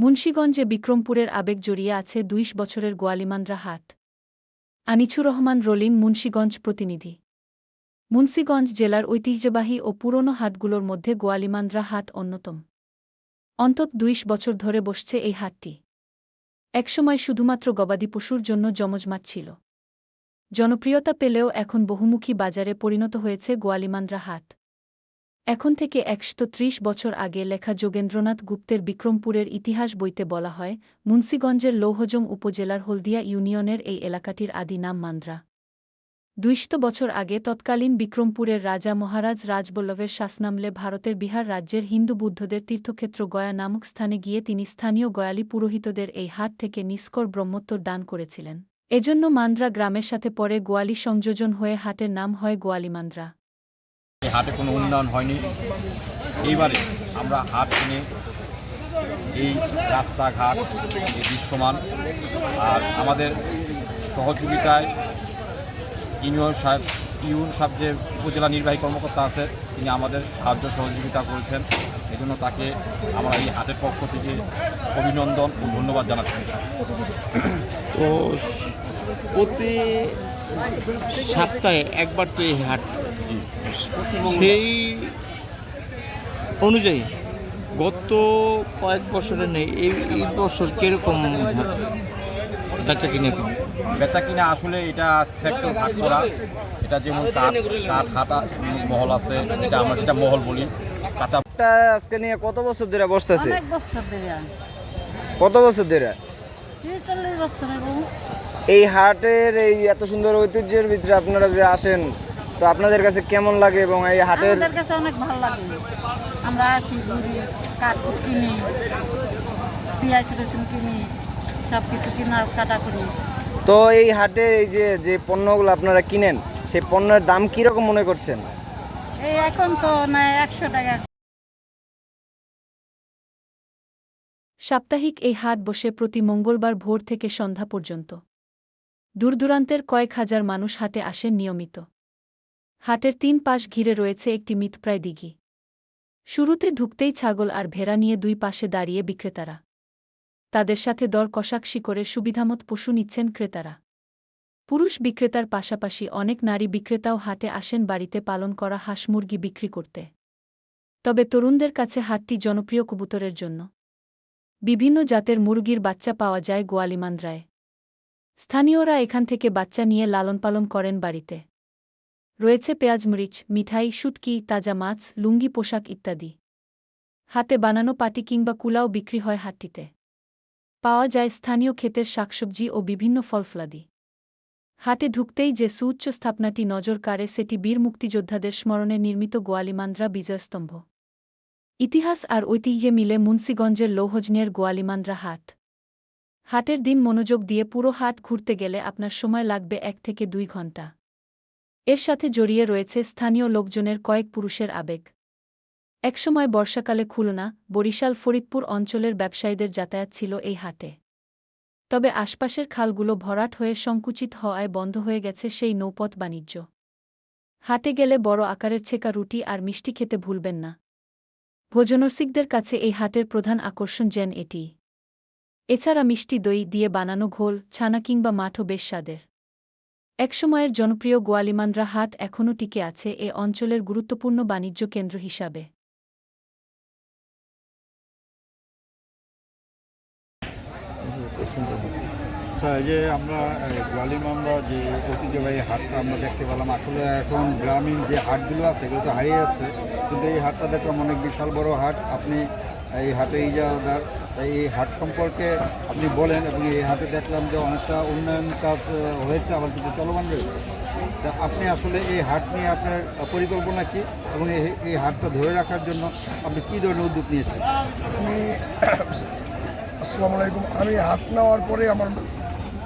মুন্সীগঞ্জে বিক্রমপুরের আবেগ জড়িয়ে আছে দুইশ বছরের গোয়ালিমান্দ্রা হাট। আনিছুর রহমান রলিম, মুন্সীগঞ্জ প্রতিনিধি। মুন্সীগঞ্জ জেলার ঐতিহ্যবাহী ও পুরনো হাটগুলোর মধ্যে গোয়ালিমান্দ্রা হাট অন্যতম। অন্তত দুইশ বছর ধরে বসছে এই হাটটি। একসময় শুধুমাত্র গবাদি পশুর জন্য জমজমাট ছিল। জনপ্রিয়তা পেলেও এখন বহুমুখী বাজারে পরিণত হয়েছে গোয়ালিমান্দ্রা হাট। এখন থেকে একশো ত্রিশ বছর আগে লেখা যোগেন্দ্রনাথ গুপ্তের বিক্রমপুরের ইতিহাস বইতে বলা হয়, মুন্সীগঞ্জের লৌহজং উপজেলার হলদিয়া ইউনিয়নের এই এলাকাটির আদি নাম মান্দ্রা। দুইশত বছর আগে তৎকালীন বিক্রমপুরের রাজা মহারাজ রাজবল্লভের শাসনামলে ভারতের বিহার রাজ্যের হিন্দু বুদ্ধদের তীর্থক্ষেত্র গয়া নামক স্থানে গিয়ে তিনি স্থানীয় গয়ালি পুরোহিতদের এই হাট থেকে নিষ্কর ব্রহ্মোত্তর দান করেছিলেন। এজন্য মান্দ্রা গ্রামের সাথে পরে গোয়ালি সংযোজন হয়ে হাটের নাম হয় গোয়ালি মান্দ্রা। হাটে কোনো উন্নয়ন হয়নি। এইবারে আমরা হাট কিনে এই রাস্তাঘাট এই দৃশ্যমান। আর আমাদের সহযোগিতায় ইউনিয়ন সাহেব, ইউন সাহেব যে উপজেলা নির্বাহী কর্মকর্তা আছে, তিনি আমাদের সাহায্য সহযোগিতা করেছেন। এই জন্য তাকে আমরা এই হাটের পক্ষ থেকে অভিনন্দন ও ধন্যবাদ জানাচ্ছি। তো প্রতি সপ্তাহে একবার তো এই হাট। সেই অনুযায়ী গত কয়েক বছরে নেই এই এই বছর কীরকম বেচা কিনে কি? বেচা কিনা আসলে এটা সেক্টর ভাগ করা। এটা যেমন কাঠ কাঠ হাটা মহল আছে এটা আমরা যেটা মহল বলি। কাঁচা হাটটা আজকে নিয়ে কত বছর ধরে বসতেছে? অনেক বছর ধরে। কত বছর ধরে? চল্লিশ বছর এই হাটের এই এত সুন্দর ঐতিহ্যের ভিতরে আপনারা যে আসেন তো আপনাদের কাছে কেমন লাগে এবং এই হাটের আমাদের কাছে অনেক ভালো লাগে। আমরা আসি ঘুরি কাঠকুট কিনি পেঁয়াজ রসুন কিনি সব কিছু কিনার কাটা করি। তো এই হাটে এই যে যে পণ্যগুলো আপনারা কিনেন সেই পণ্যের দাম কীরকম মনে করছেন? এই এখন তো না একশো টাকা। সাপ্তাহিক এই হাট বসে প্রতি মঙ্গলবার ভোর থেকে সন্ধ্যা পর্যন্ত। দূরদূরান্তের কয়েক হাজার মানুষ হাটে আসেন নিয়মিত। হাটের তিন পাশ ঘিরে রয়েছে একটি মিতপ্রায় দিঘি। শুরুতে ঢুকতেই ছাগল আর ভেড়া নিয়ে দুই পাশে দাঁড়িয়ে বিক্রেতারা। তাদের সাথে দর কষাকষি করে সুবিধামত পশু নিচ্ছেন ক্রেতারা। পুরুষ বিক্রেতার পাশাপাশি অনেক নারী বিক্রেতাও হাটে আসেন বাড়িতে পালন করা হাঁস মুরগি বিক্রি করতে। তবে তরুণদের কাছে হাটটি জনপ্রিয় কবুতরের জন্য। বিভিন্ন জাতের মুরগির বাচ্চা পাওয়া যায় গোয়ালিমান্দ্রায়। স্থানীয়রা এখান থেকে বাচ্চা নিয়ে লালনপালন করেন বাড়িতে। রয়েছে পেঁয়াজমরিচ মিঠাই, শুটকি, তাজা মাছ, লুঙ্গি, পোশাক ইত্যাদি। হাতে বানানো পাটি কিংবা কুলাও বিক্রি হয় হাটটিতে। পাওয়া যায় স্থানীয় ক্ষেতের শাকসবজি ও বিভিন্ন ফলফলাদি। হাটে ঢুকতেই যে সুউচ্চ স্থাপনাটি নজর কাড়ে, সেটি বীর মুক্তিযোদ্ধাদের স্মরণে নির্মিত গোয়ালিমান্দ্রা বিজয়স্তম্ভ। ইতিহাস আর ঐতিহ্যে মিলে মুন্সীগঞ্জের লৌহজনের গোয়ালিমান্দ্রা হাট। হাটের দিন মনোযোগ দিয়ে পুরো হাট ঘুরতে গেলে আপনার সময় লাগবে এক থেকে দুই ঘণ্টা। এর সাথে জড়িয়ে রয়েছে স্থানীয় লোকজনের কয়েক পুরুষের আবেগ। একসময় বর্ষাকালে খুলনা, বরিশাল, ফরিদপুর অঞ্চলের ব্যবসায়ীদের যাতায়াত ছিল এই হাটে। তবে আশপাশের খালগুলো ভরাট হয়ে সংকুচিত হওয়ায় বন্ধ হয়ে গেছে সেই নৌপথ বাণিজ্য। হাটে গেলে বড় আকারের ছেকা রুটি আর মিষ্টি খেতে ভুলবেন না। ভোজনরসিকদের কাছে এই হাটের প্রধান আকর্ষণ যেন এটি। এছাড়া মিষ্টি দই দিয়ে বানানো ঘোল, ছানা কিংবা মাঠও বেশ স্বাদের। একসময়ের জনপ্রিয় গোয়ালিমান্দ্রা হাট এখনও টিকে আছে এ অঞ্চলের গুরুত্বপূর্ণ বাণিজ্য কেন্দ্র হিসাবে। যে আমরা গোয়ালিমান্দা যে ঐতিহ্যবাহী হাটটা আমরা দেখতে পেলাম, আসলে এখন গ্রামীণ যে হাটগুলো আছে, এগুলো তো হারিয়ে যাচ্ছে। কিন্তু এই হাটটা দেখলাম অনেক বিশাল বড় হাট। আপনি এই হাটে ইজাদার তাই এই হাট সম্পর্কে আপনি বলেন এবং এই হাটে দেখলাম যে অনেকটা উন্নয়ন কাজ হয়েছে, আবার কিছু চলমান রয়েছে। তা আপনি আসলে এই হাট নিয়ে আপনার পরিকল্পনা কী এবং এই- হাটটা ধরে রাখার জন্য আপনি কী ধরনের উদ্যোগ নিয়েছেন? আমি আসসালামু আলাইকুম। আমি হাত নেওয়ার পরে আমার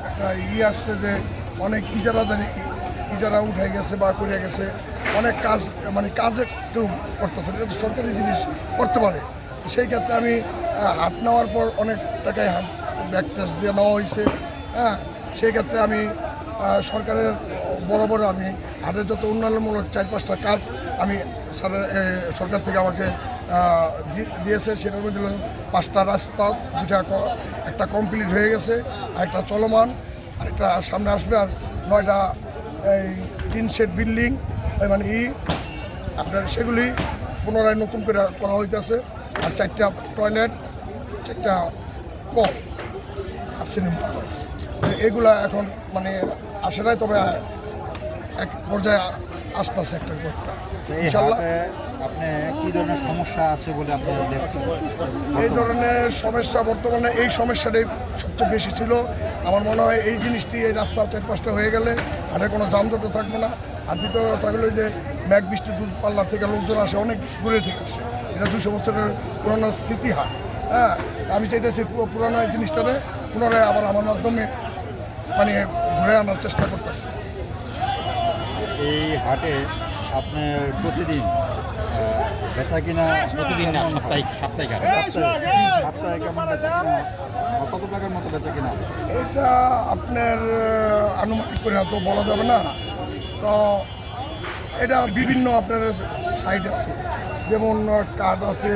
একটা ই আসছে যে অনেক ইজারাদারি, ইজারা উঠে গেছে বা করে গেছে। অনেক কাজ মানে কাজ একটু করতেছে সরকারি জিনিস, করতে পারে। সেই ক্ষেত্রে আমি হাট নেওয়ার পর অনেক টাকায় হাট ব্যাগ টেস্ট দিয়ে নেওয়া হয়েছে। হ্যাঁ সেই ক্ষেত্রে আমি সরকারের বরাবর আমি হাটের যত উন্নয়নমূলক চার পাঁচটা কাজ আমি সরকার থেকে আমাকে দিয়েছে। সেটার মধ্যে পাঁচটা রাস্তা দুটা একটা কমপ্লিট হয়ে গেছে আর একটা চলমান আর একটা সামনে আসবে, আর নয়টা এই তিন সেট বিল্ডিং মানে ই, আপনার সেগুলি পুনরায় নতুন করে করা হইতেছে। আর চারটা টয়লেট চারটা কল আর সিনেমা এগুলা এখন মানে আসে নাই তবে এক পর্যায়ে আসতেছে একটা একটা তো ইনশাল্লাহ। আপনি কি ধরনের সমস্যা আছে বলে আপনারা দেখছেন? এই ধরনের সমস্যা বর্তমানে এই সমস্যাটাই সবচেয়ে বেশি ছিল। আমার মনে হয় এই জিনিসটি এই রাস্তা চার পাঁচটা হয়ে গেলে হাটে কোনো যানজটও থাকবে না। আর দ্বিতীয় কথা হলো যে ম্যাগ বৃষ্টি দুধ পাল্লার থেকে লোকজন আসে অনেক দূরে থেকে আসে। এটা দুশো বছরের পুরোনো স্মৃতি হাট হ্যাঁ আমি চাইতেছি পুরো পুরোনো এই জিনিসটারে পুনরায় আবার আমার মাধ্যমে মানে ঘুরে আনার চেষ্টা করতেছি। এই হাটে আপনার প্রতিদিন বেচা কিনা প্রতিদিন না হয়? সাপ্তাহিক সাপ্তাহিক হাট। সপ্তাহে সপ্তাহে বেচা কিনা? কত টাকার মতো বেচা কিনা? এটা আপনার আনুমানিক করে তো বলা যাবে না। তো এটা বিভিন্ন আপনার সাইড আছে। যেমন কাঠ আছে,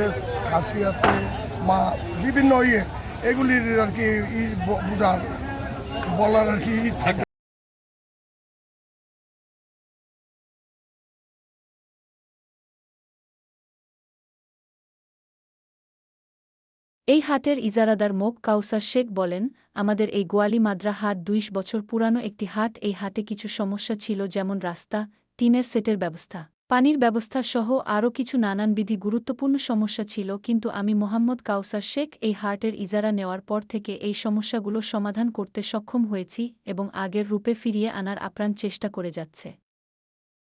খাসি আছে, মাছ, বিভিন্ন ইয়ে। এগুলির আর কি বোঝার, বলার আর কি থাকে। এই হাটের ইজারাদার মোক কাউসার শেখ বলেন, আমাদের এই গোয়ালি মাদ্রা হাট দুইশ বছর পুরানো একটি হাট। এই হাটে কিছু সমস্যা ছিল যেমন রাস্তা, টিনের সেটের ব্যবস্থা। পানির ব্যবস্থা সহ আরও কিছু নানান বিধি গুরুত্বপূর্ণ সমস্যা ছিল, কিন্তু আমি মোহাম্মদ কাউসার শেখ এই হার্টের ইজারা নেওয়ার পর থেকে এই সমস্যাগুলো সমাধান করতে সক্ষম হয়েছি এবং আগের রূপে ফিরিয়ে আনার আপ্রাণ চেষ্টা করে যাচ্ছে।